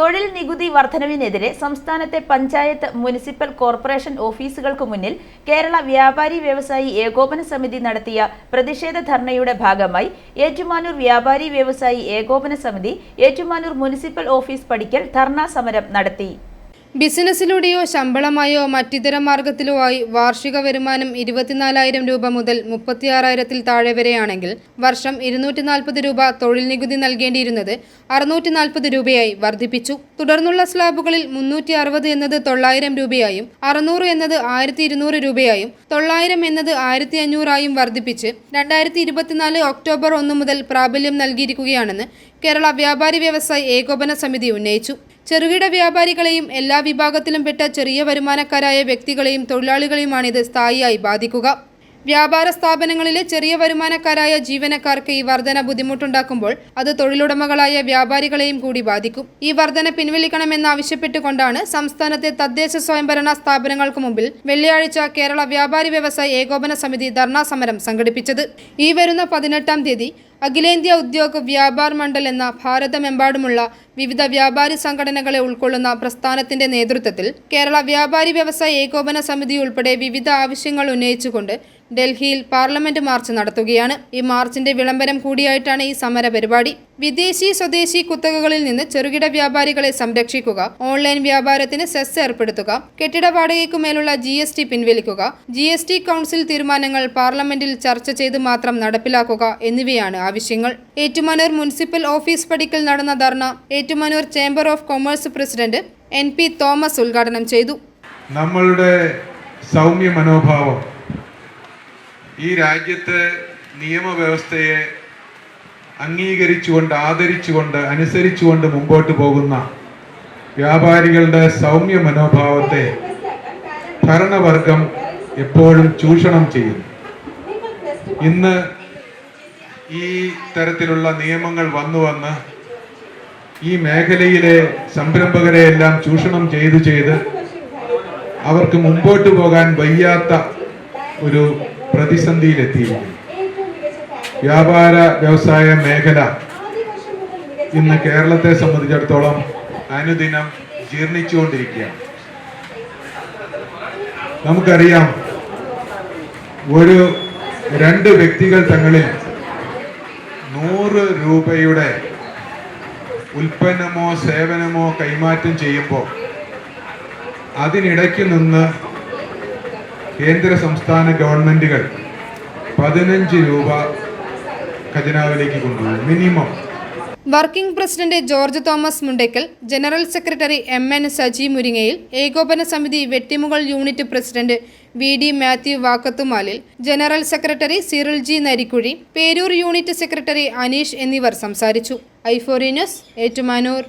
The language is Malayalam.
തൊഴിൽ നികുതി വർധനവിനെതിരെ സംസ്ഥാനത്തെ പഞ്ചായത്ത് മുനിസിപ്പൽ കോർപ്പറേഷൻ ഓഫീസുകൾക്ക് മുന്നിൽ കേരള വ്യാപാരി വ്യവസായി ഏകോപന സമിതി നടത്തിയ പ്രതിഷേധ ധർണയുടെ ഭാഗമായി ഏറ്റുമാനൂർ വ്യാപാരി വ്യവസായി ഏകോപന സമിതി ഏറ്റുമാനൂർ മുനിസിപ്പൽ ഓഫീസ് പടിക്കൽ ധർണാ സമരം നടത്തി. ബിസിനസ്സിലൂടെയോ ശമ്പളമായോ മറ്റിതര മാർഗത്തിലോ ആയി വാർഷിക വരുമാനം ഇരുപത്തിനാലായിരം രൂപ മുതൽ മുപ്പത്തിയാറായിരത്തിൽ താഴെ വരെയാണെങ്കിൽ വർഷം ഇരുന്നൂറ്റി നാൽപ്പത് രൂപ തൊഴിൽ നികുതി നൽകേണ്ടിയിരുന്നത് അറുന്നൂറ്റി നാൽപ്പത് രൂപയായി വർദ്ധിപ്പിച്ചു. തുടർന്നുള്ള സ്ലാബുകളിൽ മുന്നൂറ്റി അറുപത് എന്നത് തൊള്ളായിരം രൂപയായും അറുന്നൂറ് എന്നത് ആയിരത്തി ഇരുന്നൂറ് രൂപയായും തൊള്ളായിരം എന്നത് ആയിരത്തി അഞ്ഞൂറായും വർദ്ധിപ്പിച്ച് രണ്ടായിരത്തി ഇരുപത്തിനാല് ഒക്ടോബർ ഒന്ന് മുതൽ പ്രാബല്യം നൽകിയിരിക്കുകയാണെന്ന് കേരള വ്യാപാരി വ്യവസായി ഏകോപന സമിതി ഉന്നയിച്ചു. ചെറുകിട വ്യാപാരികളെയും എല്ലാ വിഭാഗത്തിലും പെട്ട ചെറിയ വരുമാനക്കാരായ വ്യക്തികളെയും തൊഴിലാളികളെയുമാണിത് സ്ഥായിയായി ബാധിക്കുക. വ്യാപാര സ്ഥാപനങ്ങളിലെ ചെറിയ വരുമാനക്കാരായ ജീവനക്കാർക്ക് ഈ വർധന ബുദ്ധിമുട്ടുണ്ടാക്കുമ്പോൾ അത് തൊഴിലുടമകളായ വ്യാപാരികളെയും കൂടി ബാധിക്കും. ഈ വർധന പിൻവലിക്കണമെന്നാവശ്യപ്പെട്ടുകൊണ്ടാണ് സംസ്ഥാനത്തെ തദ്ദേശ സ്വയംഭരണ സ്ഥാപനങ്ങൾക്ക് മുമ്പിൽ വെള്ളിയാഴ്ച കേരള വ്യാപാരി വ്യവസായ ഏകോപന സമിതി ധർണാ സമരം സംഘടിപ്പിച്ചത്. ഈ വരുന്ന പതിനെട്ടാം തീയതി അഖിലേന്ത്യാ ഉദ്യോഗ വ്യാപാർ മണ്ഡൽ എന്ന ഭാരതമെമ്പാടുമുള്ള വിവിധ വ്യാപാരി സംഘടനകളെ ഉൾക്കൊള്ളുന്ന പ്രസ്ഥാനത്തിന്റെ നേതൃത്വത്തിൽ കേരള വ്യാപാരി വ്യവസായ ഏകോപന സമിതി ഉൾപ്പെടെ വിവിധ ആവശ്യങ്ങൾ ഉന്നയിച്ചുകൊണ്ട് ഡൽഹിയിൽ പാർലമെന്റ് മാർച്ച് നടത്തുകയാണ്. ഈ മാർച്ചിന്റെ വിളംബരം കൂടിയായിട്ടാണ് ഈ സമര പരിപാടി വിദേശി സ്വദേശി കുത്തകകളിൽ നിന്ന് ചെറുകിട വ്യാപാരികളെ സംരക്ഷിക്കുക ഓൺലൈൻ വ്യാപാരത്തിന് സെസ് ഏർപ്പെടുത്തുക കെട്ടിട വാടകയ്ക്കുമേലുള്ള ജി എസ് ടി പിൻവലിക്കുക ജി എസ് ടി കൗൺസിൽ തീരുമാനങ്ങൾ പാർലമെന്റിൽ ചർച്ച ചെയ്ത് മാത്രം നടപ്പിലാക്കുക എന്നിവയാണ് ആവശ്യങ്ങൾ. ഏറ്റുമാനൂർ മുനിസിപ്പൽ ഓഫീസ് പടിക്കൽ നടന്ന ധർണ Ettumanoor chamber of commerce president N P Thomas ഉദ്ഘാടനം ചെയ്തു. നമ്മളുടെ സൗമ്യ മനോഭാവം ഈ രാജ്യത്തെ നിയമവ്യവസ്ഥയെ അംഗീകരിച്ചുകൊണ്ട് ആദരിച്ചുകൊണ്ട് അനുസരിച്ചുകൊണ്ട് മുമ്പോട്ട് പോകുന്ന വ്യാപാരികളുടെ സൗമ്യ മനോഭാവത്തെ ഭരണവർഗം എപ്പോഴും ചൂഷണം ചെയ്യുന്നു. ഇന്ന് ഈ തരത്തിലുള്ള നിയമങ്ങൾ വന്നു വന്ന് ഈ മേഖലയിലെ സംരംഭകരെ എല്ലാം ചൂഷണം ചെയ്ത് ചെയ്ത് അവർക്ക് മുമ്പോട്ട് പോകാൻ വയ്യാത്ത ഒരു പ്രതിസന്ധിയിലെത്തിയിരിക്കുന്നു. വ്യാപാര വ്യവസായ മേഖല ഇന്ന് കേരളത്തെ സംബന്ധിച്ചിടത്തോളം അനുദിനം ജീർണിച്ചുകൊണ്ടിരിക്കുകയാണ്. നമുക്കറിയാം ഒരു രണ്ട് വ്യക്തികൾ തങ്ങളിൽ നൂറ് രൂപയുടെ ഉൽപ്പന്നമോ സേവനമോ കൈമാറ്റം ചെയ്യുമ്പോൾ അതിനിടയ്ക്ക് നിന്ന് കേന്ദ്ര സംസ്ഥാന ഗവൺമെന്റുകൾ പതിനഞ്ച് രൂപ ഖജനാവിലേക്ക് കൊണ്ടുപോകും minimum. Working president George Thomas Mundackal general secretary M N Saji Muringayil ഏകോപന സമിതി Vettimukal unit president V D Mathew Vakkathumalil general secretary Cyril G Narikkuzhi Peroor unit secretary Aneesh എന്നിവർ സംസാരിച്ചു. ഐഫോറി ന്യൂസ് ഏറ്റുമാനൂർ.